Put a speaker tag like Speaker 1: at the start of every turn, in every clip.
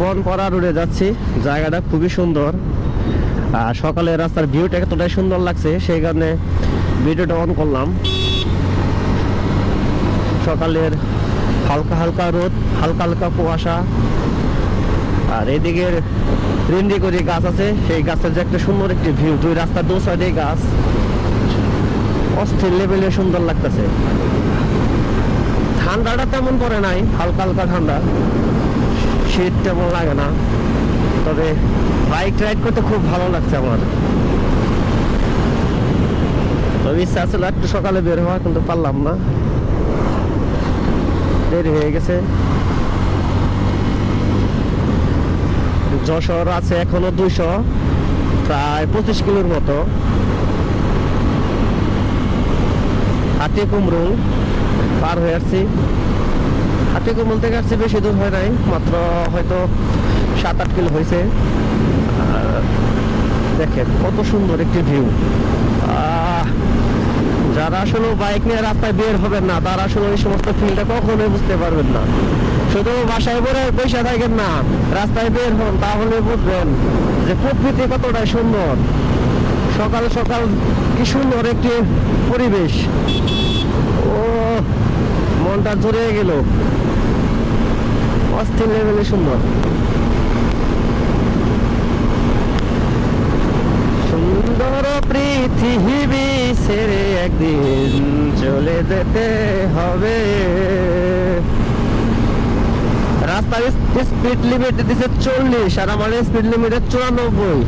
Speaker 1: বনপাড়া রোডে যাচ্ছি। জায়গাটা খুবই সুন্দর। আর সকালে রাস্তার ভিউটা এতটাই সুন্দর লাগছে, সেই কারণে ভিডিওটা অন করলাম। সকালের হালকা হালকা রোদ, হালকা হালকা কুয়াশা। আর এদিকের রিন্ডি করে গাছ আছে, সেই গাছের যে একটা সুন্দর একটি ভিউ দুই রাস্তার দু সাইডে গাছ। অস্থির লেভেলে সুন্দর লাগতেছে। ঠান্ডাটা তেমন পড়ে নাই, হালকা হালকা ঠান্ডা। শীত তেমন লাগে না। তবে বাইক রাইড করতে খুব ভালো লাগছে আমার। তবে ইচ্ছা ছিল একটু সকালে বের হওয়া, কিন্তু পারলাম না। দেরি হয়ে গেছে। যশোর আছে এখনও দুইশো, প্রায় পঁচিশ কিলোর মতো। হাতে কুমরুং পার হয়ে আসছি। হাতি কুমরুল থেকে বেশি দূর হয় নাই, মাত্র হয়তো সাত আট কিলো হয়েছে দেখেন, কত সুন্দর একটি ভিউ যারা আসলে বাইক নিয়ে রাস্তায় বের হবেন না, তারা আসলে ওই সমস্ত ফিলটা কখনোই বুঝতে পারবেন না। শুধু বাসায় পরে পয়সা থাকেন না, রাস্তায় বের হন, তাহলে বুঝবেন যে প্রকৃতি কতটাই সুন্দর। সকাল সকাল কি সুন্দর একটি পরিবেশ। ও, মনটা জড়িয়ে গেল। অস্থির লেভেলে সুন্দর। সুন্দর পৃথিবী ছেড়ে একদিন চলে যেতে হবে। রাস্তার স্পিড লিমিট দিছে চল্লিশ আর আমার স্পিড লিমিট চুরানব্বই।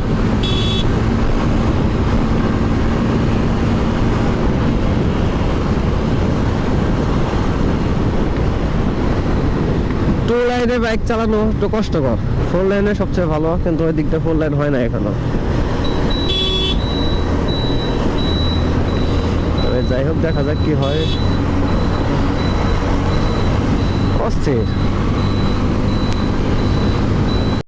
Speaker 1: লাইনে বাইক চালানো একটু কষ্টকর। ফোর লাইনে সবচেয়ে ভালো, কিন্তু ওই দিকটা ফোর লাইন হয় না এখনও। যাই হোক, দেখা যাক কি হয়। অস্থির।